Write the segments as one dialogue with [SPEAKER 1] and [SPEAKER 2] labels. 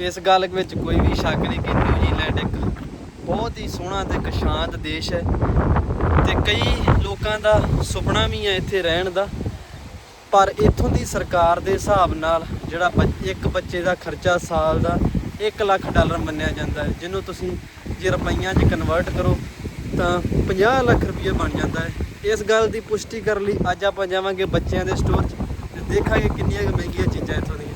[SPEAKER 1] ਇਸ ਗੱਲ ਵਿੱਚ ਕੋਈ ਵੀ ਸ਼ੱਕ ਨਹੀਂ ਕਿ ਨਿਊਜ਼ੀਲੈਂਡ ਇੱਕ ਬਹੁਤ ਹੀ ਸੋਹਣਾ ਤੇ ਇੱਕ ਸ਼ਾਂਤ ਦੇਸ਼ ਹੈ ਤੇ ਕਈ ਲੋਕਾਂ ਦਾ ਸੁਪਨਾ ਵੀ ਹੈ ਇੱਥੇ ਰਹਿਣ ਦਾ। ਪਰ ਇੱਥੋਂ ਦੀ ਸਰਕਾਰ ਦੇ ਹਿਸਾਬ ਨਾਲ ਜਿਹੜਾ ਬੱਚ- ਇੱਕ ਬੱਚੇ ਦਾ ਖਰਚਾ ਸਾਲ ਦਾ 1 ਲੱਖ ਡਾਲਰ ਮੰਨਿਆ ਜਾਂਦਾ ਹੈ, ਜਿਹਨੂੰ ਤੁਸੀਂ ਜੇ ਰੁਪਈਆਂ 'ਚ ਕਨਵਰਟ ਕਰੋ ਤਾਂ 50 ਲੱਖ ਰੁਪਏ ਬਣ ਜਾਂਦਾ ਹੈ। ਇਸ ਗੱਲ ਦੀ ਪੁਸ਼ਟੀ ਕਰਨ ਲਈ ਅੱਜ ਆਪਾਂ ਜਾਵਾਂਗੇ ਬੱਚਿਆਂ ਦੇ ਸਟੋਰ 'ਚ ਤੇ ਦੇਖਾਂਗੇ ਕਿੰਨੀਆਂ ਕੁ ਮਹਿੰਗੀਆਂ ਚੀਜ਼ਾਂ ਇੱਥੋਂ ਦੀਆਂ।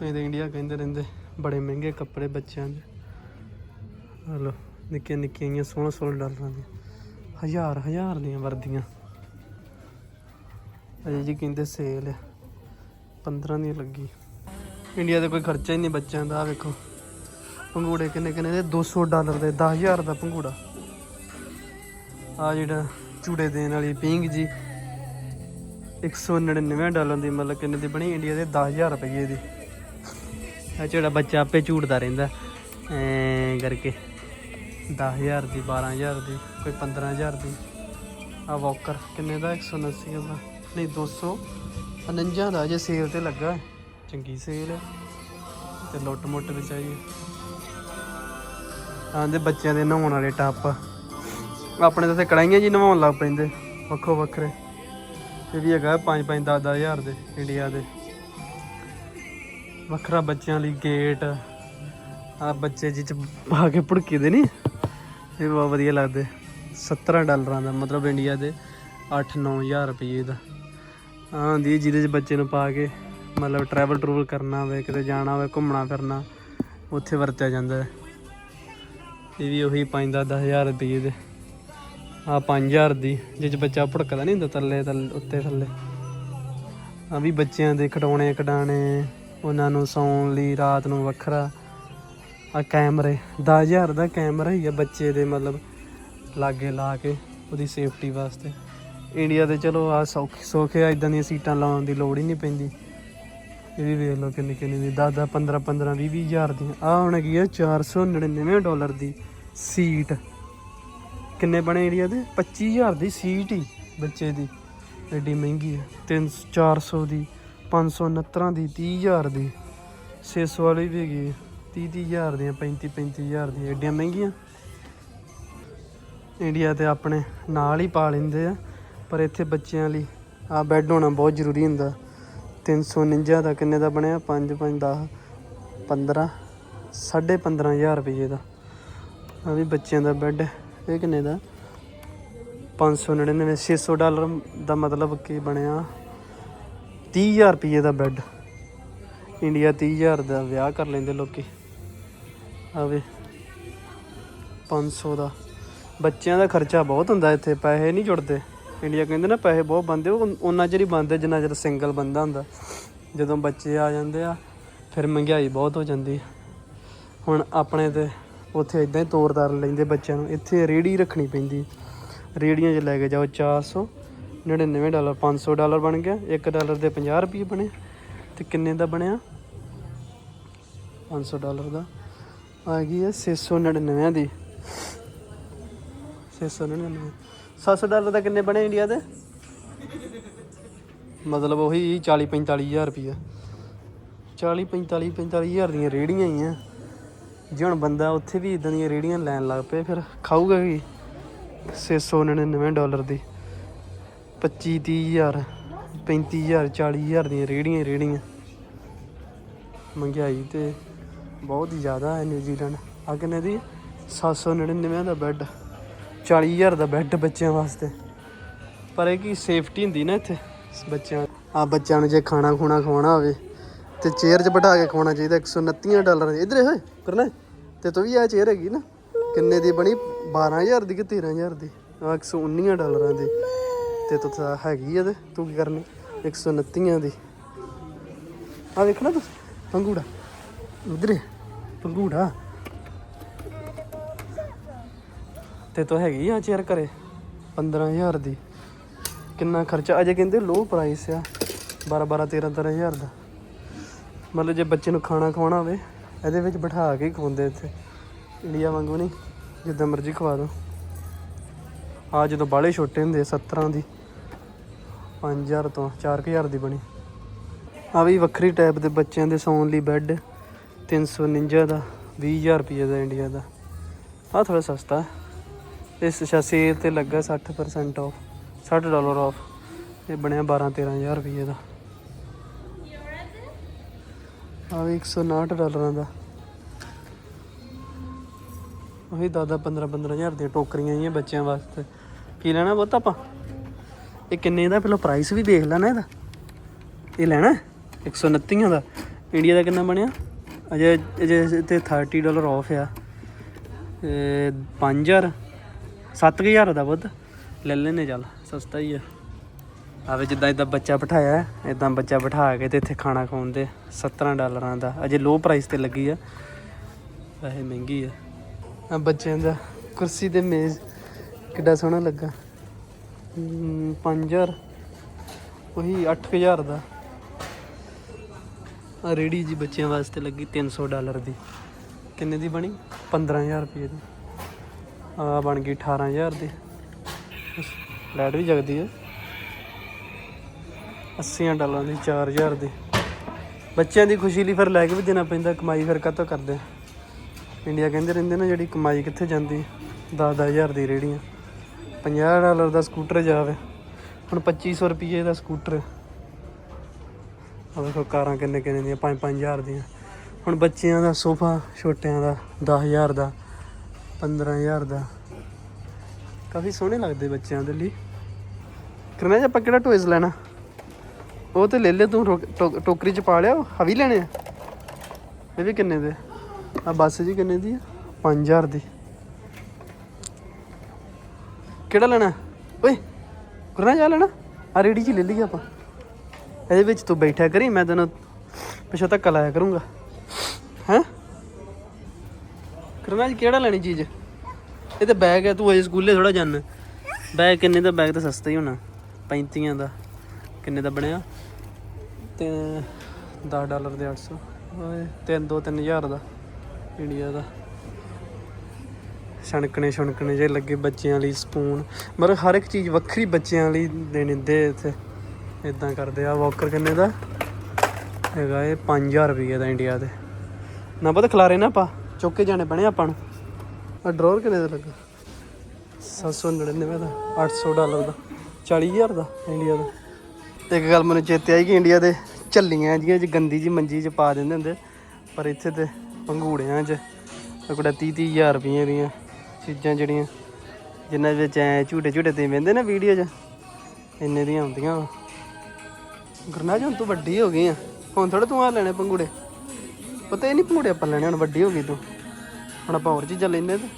[SPEAKER 1] ਤੁਸੀਂ ਤਾਂ ਇੰਡੀਆ ਕਹਿੰਦੇ ਰਹਿੰਦੇ, ਬੜੇ ਮਹਿੰਗੇ ਕੱਪੜੇ ਬੱਚਿਆਂ ਦੇ। ਹਲੋ, ਨਿੱਕੀਆਂ ਨਿੱਕੀਆਂ ਜਿਹੀਆਂ 16 16 ਡਾਲਰਾਂ ਦੀਆਂ। ਹਜ਼ਾਰ ਹਜ਼ਾਰ ਦੀਆਂ ਵਰਦੀਆਂ। ਅਜੇ ਜੀ ਕਹਿੰਦੇ ਸੇਲ ਆ। 15 ਦੀ ਲੱਗੀ। ਇੰਡੀਆ ਦਾ ਕੋਈ ਖਰਚਾ ਹੀ ਨਹੀਂ ਬੱਚਿਆਂ ਦਾ ਆ ਵੇਖੋ। ਪੰਗੂੜੇ ਕਿੰਨੇ ਕਿੰਨੇ ਦੇ? 200 ਡਾਲਰ ਦੇ 10000 ਦਾ ਪੰਗੂੜਾ। ਆ ਜਿਹੜਾ ਚੂੜੇ ਦੇਣ ਵਾਲੀ ਪਿੰਗ ਜੀ 199 ਡਾਲਰ ਦੀ ਮਤਲਬ ਕਿੰਨੇ ਦੀ ਬਣੀ? ਇੰਡੀਆ ਦੇ 10000 ਰੁਪਏ ਦੀ। ਆ ਜਿਹੜਾ ਬੱਚਾ ਆਪੇ ਝੂਟਦਾ ਰਹਿੰਦਾ। ਐ ਕਰਕੇ 10000 ਦੀ 12000 ਦੀ, ਕੋਈ 15000 ਦੀ। ਆ ਵਾਕਰ ਕਿੰਨੇ ਦਾ? 179 ਦਾ। ਨਹੀਂ 249 ਦਾ। ਜੇ ਸੇਲ ਤੇ ਲੱਗਾ ਚੰਗੀ ਸੇਲ ਹੈ। ਤੇ ਲੁੱਟ ਮੁੱਟ ਵੀ ਚਾਹੀਏ। ਆਂਦੇ ਬੱਚਿਆਂ ਦੇ ਨਹਾਉਣ ਵਾਲੇ ਟੱਪ। ਆਪਣੇ ਤਾਂ ਇੱਥੇ ਕੜਾਈਆਂ ਜੀ ਨਵਾਉਣ ਲੱਗ ਪੈਂਦੇ। ਵੱਖੋ ਵੱਖਰੇ। ਇਹ ਵੀ ਹੈਗਾ 5 5 10 ਹਜ਼ਾਰ ਦੇ, ਇੰਡੀਆ ਦੇ। ਵੱਖਰਾ ਬੱਚਿਆਂ ਲਈ ਗੇਟ ਆ ਬੱਚੇ ਜਿਹ ਚ ਪਾ ਕੇ ਭੁੜਕੀਦੇ ਨਹੀਂ ਇਹ ਬਹੁਤ ਵਧੀਆ ਲੱਗਦੇ। 17 ਡਾਲਰਾਂ ਦਾ, ਮਤਲਬ ਇੰਡੀਆ ਦੇ 8-9000 ਰੁਪਏ ਦਾ। ਹਾਂ ਜਿਹਦੇ ਚ ਬੱਚੇ ਨੂੰ ਪਾ ਕੇ ਮਤਲਬ ਟਰੈਵਲ ਟਰੂਵਲ ਕਰਨਾ ਹੋਵੇ, ਕਿਤੇ ਜਾਣਾ ਹੋਵੇ, ਘੁੰਮਣਾ ਫਿਰਨਾ, ਉੱਥੇ ਵਰਤਿਆ ਜਾਂਦਾ ਹੈ। ਇਹ ਵੀ ਉਹੀ 5-10000 ਰੁਪਏ ਦੇ। ਆ 5000 ਦੀ ਜਿਸ ਚ ਬੱਚਾ ਭੁੜਕਦਾ ਨਹੀਂ ਹੁੰਦਾ ਥੱਲੇ ਥੱਲੇ ਉੱਤੇ ਥੱਲੇ। ਆ ਵੀ ਬੱਚਿਆਂ ਦੇ ਖਿਡੌਣੇ, ਕਢਾਣੇ ਉਹਨਾਂ ਨੂੰ ਸੌਣ ਲਈ ਰਾਤ ਨੂੰ ਵੱਖਰਾ ਆ ਕੈਮਰੇ 10000 ਦਾ ਕੈਮਰਾ ਹੀ ਆ ਬੱਚੇ ਦੇ ਮਤਲਬ ਲਾਗੇ ਲਾ ਕੇ ਉਹਦੀ ਸੇਫਟੀ ਵਾਸਤੇ। ਇੰਡੀਆ ਦੇ ਚਲੋ ਆ ਸੌਖੇ ਸੌਖੇ ਆ ਇਦਾਂ ਦੀਆਂ ਸੀਟਾਂ ਲਾਉਣ ਦੀ ਲੋੜ ਹੀ ਨਹੀਂ ਪੈਂਦੀ। ਇਹ ਵੀ ਵੇਖ ਲਓ ਕਿੰਨੇ ਕਿੰਨੇ ਦੀ 10 10 15 15 20 20 ਹਜ਼ਾਰ ਦੀਆਂ। ਆ ਹੁਣ ਕੀ ਆ 499 ਡਾਲਰ ਦੀ ਸੀਟ। ਕਿੰਨੇ ਬਣੇ ਇੰਡੀਆ ਦੇ? 25000 ਦੀ ਸੀਟ ਹੀ ਬੱਚੇ ਦੀ। ਐਡੀ ਮਹਿੰਗੀ ਹੈ 3 400 ਦੀ 569 ਦੀ 30000 ਦੀ। 600 ਵਾਲੀ ਵੀ ਹੈਗੀ। 30 30000 ਦੀਆਂ 35 35000 ਦੀਆਂ ਐਡੀਆਂ ਮਹਿੰਗੀਆਂ। ਇੰਡੀਆ ਤੇ ਆਪਣੇ ਨਾਲ ਹੀ ਪਾ ਲੈਂਦੇ ਆ। ਪਰ ਇੱਥੇ ਬੱਚਿਆਂ ਲਈ ਆ ਬੈੱਡ ਹੋਣਾ ਬਹੁਤ ਜ਼ਰੂਰੀ ਹੁੰਦਾ। 349 ਦਾ ਕਿੰਨੇ ਦਾ ਬਣਿਆ? 5 5 10 15 15000 ਰੁਪਏ ਦਾ। ਆ ਵੀ ਬੱਚਿਆਂ ਦਾ ਬੈੱਡ ਇਹ ਕਿੰਨੇ ਦਾ? 599 600 ਡਾਲਰ ਦਾ ਮਤਲਬ ਕੀ ਬਣਿਆ? 30000 ਰੁਪਏ ਦਾ ਬੈੱਡ ਇੰਡੀਆ 30000 ਦਾ, ਵਿਆਹ ਕਰ ਲੈਂਦੇ ਲੋਕੀ। ਆਵੇ 500 ਦਾ। ਬੱਚਿਆਂ ਦਾ ਖਰਚਾ ਬਹੁਤ ਹੁੰਦਾ ਇੱਥੇ, ਪੈਸੇ ਨਹੀਂ ਜੁੜਦੇ। ਇੰਡੀਆ ਕਹਿੰਦੇ ਨਾ ਪੈਸੇ ਬਹੁਤ ਬੰਦੇ ਉਹ ਉਹਨਾਂ ਚਿਰ ਹੀ ਬੰਦੇ ਜਿੰਨਾ ਚਿਰ ਸਿੰਗਲ ਬੰਦਾ ਹੁੰਦਾ। ਜਦੋਂ ਬੱਚੇ ਆ ਜਾਂਦੇ ਆ, ਫਿਰ ਮਹਿੰਗਾਈ ਬਹੁਤ ਹੋ ਜਾਂਦੀ ਹੁਣ ਆਪਣੇ ਤੇ, ਉੱਥੇ ਇਦਾਂ ਹੀ ਤੋਰ ਤਾਰ ਲੈਂਦੇ ਬੱਚਿਆਂ ਨੂੰ। ਇੱਥੇ ਰੇੜੀ ਰੱਖਣੀ ਪੈਂਦੀ। ਰੇੜੀਆਂ 'ਚ ਲੈ ਕੇ ਜਾਓ 499 ਡਾਲਰ 500 ਡਾਲਰ ਬਣ ਗਿਆ। 1 ਡਾਲਰ ਦੇ 50 ਰੁਪਏ ਬਣੇ। ਤੇ ਕਿੰਨੇ ਦਾ ਬਣਿਆ? 500 ਡਾਲਰ ਦਾ। ਆ ਗਈ ਹੈ 699 ਦੀ। 699 700 ਡਾਲਰ ਦਾ ਕਿੰਨੇ ਬਣੇ ਇੰਡੀਆ ਦੇ? ਮਤਲਬ ਉਹੀ 40 45000 ਰੁਪਏ 40 45 45000 ਦੀਆਂ ਰੇੜੀਆਂ ਹੀ ਆ। ਜੇ ਹੁਣ ਬੰਦਾ ਉੱਥੇ ਵੀ ਇਦਾਂ ਦੀਆਂ ਰੇੜੀਆਂ ਲੈਣ ਲੱਗ ਪਏ, ਫਿਰ ਖਾਊਗਾ ਕੀ? 699 ਡਾਲਰ ਦੀ। 25 30000 35000 40000 ਦੀਆਂ ਰੇੜੀਆਂ ਹੀ ਰੇੜੀਆਂ ਮਹਿੰਗਾਈ ਤੇ ਬਹੁਤ ਹੀ ਜ਼ਿਆਦਾ ਹੈ ਨਿਊਜ਼ੀਲੈਂਡ ਆ ਕਿੰਨੇ ਦੀ 799 ਦਾ ਬੈੱਡ 40000 ਦਾ ਬੈੱਡ ਬੱਚਿਆਂ ਵਾਸਤੇ। ਪਰ ਇਹ ਕੀ ਸੇਫਟੀ ਹੁੰਦੀ ਨਾ ਇੱਥੇ ਬੱਚਿਆਂ ਆ ਬੱਚਿਆਂ ਨੂੰ ਜੇ ਖਾਣਾ ਖੂਣਾ ਖਵਾਉਣਾ ਹੋਵੇ ਤੇ ਚੇਅਰ 'ਚ ਬਿਠਾ ਕੇ ਖਵਾਉਣਾ ਚਾਹੀਦਾ 129 ਡਾਲਰ ਇਧਰ ਹੋਏ ਕਰਨਾ। ਤੇ ਤੂੰ ਵੀ ਆ ਚੇਅਰ ਹੈਗੀ ਨਾ, ਕਿੰਨੇ ਦੀ ਬਣੀ? 12000 ਦੀ ਕਿ 13000 ਦੀ? ਆ 119 ਡਾਲਰਾਂ ਦੀ। ਤੇ ਤੂੰ ਤਾਂ ਹੈਗੀ ਆ ਤੇ ਤੂੰ ਕੀ ਕਰਨੀ? 129 ਦੀ। ਆ ਵੇਖਣਾ ਤੂੰ, ਪੰਗੂੜਾ। ਉਧਰ, ਪੰਗੂੜਾ। ਤੇ ਤੋ ਹੈਗੀ ਆ ਚੇਅਰ ਘਰੇ? 15000 ਦੀ। ਕਿੰਨਾ ਖਰਚਾ? ਅਜੇ ਕਹਿੰਦੇ ਲੋ ਪ੍ਰਾਈਸ ਆ। 12 12 13 13000 ਦਾ। ਮਤਲਬ ਜੇ ਬੱਚੇ ਨੂੰ ਖਾਣਾ ਖਵਾਉਣਾ ਹੋਵੇ, ਇਹਦੇ ਵਿੱਚ ਬਿਠਾ ਕੇ ਹੀ ਖਵਾਉਂਦੇ ਇੱਥੇ। ਇੰਡੀਆ ਵਾਂਗੂ ਨਹੀਂ, ਜਿੱਦਾਂ ਮਰਜ਼ੀ ਖਵਾ ਦੋ। ਆ ਜਦੋਂ ਬਾਲੇ ਛੋਟੇ ਹੁੰਦੇ 17 ਦੀ। 5000 ਤੋਂ 4000 ਦੀ ਬਣੀ। ਆ ਵੀ ਵੱਖਰੀ ਟਾਈਪ ਦੇ ਬੱਚਿਆਂ ਦੇ ਸੌਣ ਲਈ ਬੈੱਡ 349 ਦਾ 20000 ਰੁਪਏ ਦਾ ਇੰਡੀਆ ਦਾ। ਆ ਥੋੜਾ ਸਸਤਾ ਹੈ। ਇਸ ਸੇਲ ਤੇ ਲੱਗਾ 60% ਆਫ 60 ਡਾਲਰ ਆਫ ਇਹ ਬਣਿਆ 12 13000 ਰੁਪਏ ਦਾ। ਆ ਵੀ 159 ਡਾਲਰਾਂ ਦਾ। ਉਹੀ ਦਾਦਾ 15 15000 ਦੀਆਂ ਟੋਕਰੀਆਂ ਆਈਆਂ ਬੱਚਿਆਂ ਵਾਸਤੇ। ਕੀ ਲੈਣਾ ਬਹੁਤ ਆਪਾਂ? ਇਹ ਕਿੰਨੇ ਦਾ? ਪਹਿਲਾਂ ਪ੍ਰਾਈਸ ਵੀ ਦੇਖ ਲੈਣਾ ਇਹਦਾ। ਇਹ ਲੈਣਾ 129 ਦਾ। ਇੰਡੀਆ ਦਾ ਕਿੰਨਾ ਬਣਿਆ? ਅਜੇ ਅਜੇ ਤੇ 30 ਡਾਲਰ ਆਫ ਆ। ਇਹ 5000 7000 ਦਾ ਬੁੱਧ। ਲੈ ਲੈਨੇ ਚੱਲ। ਸਸਤਾ ਹੀ ਆ। ਆਵੇ ਜਿੱਦਾਂ ਇਦਾਂ ਬੱਚਾ ਬਿਠਾਇਆ ਇਦਾਂ ਬੱਚਾ ਬਿਠਾ ਕੇ ਤੇ ਇੱਥੇ ਖਾਣਾ ਖਵਾਉਂਦੇ 17 ਡਾਲਰਾਂ ਦਾ। ਅਜੇ ਲੋ ਪ੍ਰਾਈਸ ਤੇ ਲੱਗੀ ਆ। ਵੈਸੇ ਮਹਿੰਗੀ ਆ। ਬੱਚਿਆਂ ਦਾ ਕੁਰਸੀ ਤੇ ਮੇਜ਼ ਕਿੱਡਾ ਸੋਹਣਾ ਲੱਗਾ। 5000 ਉਹੀ 8000 ਦਾ। ਆ ਰੇੜੀ ਜੀ ਬੱਚਿਆਂ ਵਾਸਤੇ ਲੱਗੀ 300 ਡਾਲਰ ਦੀ। ਕਿੰਨੇ ਦੀ ਬਣੀ? 15000 ਰੁਪਏ ਦੀ। ਆ ਬਣ ਗਈ 18000 ਦੀ। ਲਾਈਟ ਵੀ ਜਗਦੀ ਹੈ 80 ਡਾਲਰਾਂ ਦੀ 4000 ਦੀ। ਬੱਚਿਆਂ ਦੀ ਖੁਸ਼ੀ ਲਈ ਫਿਰ ਲੈ ਕੇ ਵੀ ਦੇਣਾ ਪੈਂਦਾ, ਕਮਾਈ ਫਿਰ ਕਾਹਤੋਂ ਕਰਦੇ ਇੰਡੀਆ ਕਹਿੰਦੇ ਰਹਿੰਦੇ ਨਾ, ਜਿਹੜੀ ਕਮਾਈ ਕਿੱਥੇ ਜਾਂਦੀ? 10-10000 ਦੀ ਰੇੜੀਆਂ। 50 ਡਾਲਰ ਦਾ ਸਕੂਟਰ ਜਾਵੇ। ਹੁਣ 2500 ਰੁਪਏ ਦਾ ਸਕੂਟਰ। ਆ ਵੇਖੋ ਕਾਰਾਂ ਕਿੰਨੇ ਕਿੰਨੇ ਦੀਆਂ 5-5000 ਦੀਆਂ। ਹੁਣ ਬੱਚਿਆਂ ਦਾ ਸੋਫਾ, ਛੋਟਿਆਂ ਦਾ 10000 ਦਾ 15000 ਦਾ। ਕਾਫੀ ਸੋਹਣੇ ਲੱਗਦੇ ਬੱਚਿਆਂ ਦੇ ਲਈ। ਕਰਨਾ ਜੇ, ਆਪਾਂ ਕਿਹੜਾ ਟੋਇਜ਼ ਲੈਣਾ? ਉਹ ਤੇ ਲੈ ਲੈ, ਤੂੰ ਟੋਕਰੀ ਚ ਪਾ ਲਿਆ, ਉਹ ਹਵੀ ਲੈਣੇ ਆ? ਇਹ ਵੀ ਕਿੰਨੇ ਦੇ? ਆ ਬੱਸ ਜੀ ਕਿੰਨੇ ਦੀ ਆ? 5000 ਦੀ। ਕਿਹੜਾ ਲੈਣਾ? ਓਏ ਕਰਨਾ ਜਾ ਲੈਣਾ? ਆ ਰੇੜੀ ਚ ਲੈ ਲਈਏ ਆਪਾਂ। ਇਹਦੇ ਵਿੱਚ ਤੂੰ ਬੈਠਿਆ ਕਰੀ, ਮੈਂ ਤੈਨੂੰ ਪਿੱਛੋਂ ਧੱਕਾ ਲਾਇਆ ਕਰੂੰਗਾ। ਹੈਂ? ਕਰਨਾ ਜੀ, ਕਿਹੜਾ ਲੈਣੀ ਚੀਜ਼? ਇਹ ਤੇ ਬੈਗ ਹੈ, ਤੂੰ ਅਜੇ ਸਕੂਲੇ ਥੋੜਾ ਜਾਣਾ ਬੈਗ ਕਿੰਨੇ ਦਾ? ਬੈਗ ਤਾਂ ਸਸਤਾ ਹੀ ਹੋਣਾ। 35 ਦਾ। ਕਿੰਨੇ ਦਾ ਬਣਿਆ? ਤੇ 10 ਡਾਲਰ ਦੇ 800 ਓਏ 3 2 3000 ਦਾ। ਇੰਡੀਆ ਦਾ। ਛਣਕਣੇ ਛਣਕਣੇ ਜੇ ਲੱਗੇ ਬੱਚਿਆਂ ਲਈ ਸਪੂਨ ਮਤਲਬ ਹਰ ਇੱਕ ਚੀਜ਼ ਵੱਖਰੀ ਬੱਚਿਆਂ ਲਈ ਦੇਣੇ, ਦੇ ਇੱਥੇ। ਇਦਾਂ ਕਰਦੇ ਆ ਵਾਕਰ ਕਿੰਨੇ ਦਾ? ਹੈਗਾ ਇਹ 5000 ਰੁਪਏ ਦਾ ਇੰਡੀਆ ਦੇ। ਨਾ ਪਤਾ ਖਲਾਰੇ ਨਾ ਪਾ ਚੁੱਕ ਕੇ ਜਾਣੇ ਬਣੇ ਆਪਾਂ ਨੂੰ। ਆ ਡਰਾਅਰ ਕਿੰਨੇ ਦਾ ਲੱਗਾ? 799 ਦਾ 800 ਡਾਲਰ ਦਾ 40000 ਦਾ ਇੰਡੀਆ ਦਾ। ਇੱਕ ਗੱਲ ਮੈਨੂੰ ਚੇਤੇ ਆਈ ਕਿ ਇੰਡੀਆ ਦੇ ਝੱਲੀਆਂ ਜਿਹੜੀਆਂ ਚ, ਗੰਦੀ ਜੀ ਮੰਜੀ ਚ ਪਾ ਦਿੰਦੇ ਹੁੰਦੇ। ਪਰ ਇੱਥੇ ਤੇ ਪੰਗੂੜਿਆਂ ਚ ਕੋੜਾ 30 30000 ਰੁਪਏ ਦੀਆਂ। ਚੀਜ਼ਾਂ ਜਿਹੜੀਆਂ, ਜਿਨ੍ਹਾਂ ਵਿੱਚ ਐ ਝੂਟੇ ਝੂਟੇ ਤੇ ਵੰਦੇ ਨਾ ਵੀਡੀਓ 'ਚ, ਇੰਨੇ ਦੀਆਂ ਹੁੰਦੀਆਂ ਗੁਰਨਾਜ ਹੁਣ ਤੂੰ ਵੱਡੀ ਹੋ ਗਈ ਆ। ਹੁਣ ਥੋੜਾ ਤੂੰ ਆ ਲੈਣੇ ਪੰਗੂੜੇ। ਪਤਾ ਹੀ ਨਹੀਂ ਪੰਗੂੜੇ ਆਪਾਂ ਲੈਣੇ, ਹੁਣ ਵੱਡੀ ਹੋ ਗਈ ਤੂੰ। ਹੁਣ ਆਪਾਂ ਹੋਰ ਚੀਜ਼ਾਂ ਲੈਂਦੇ ਤੇ।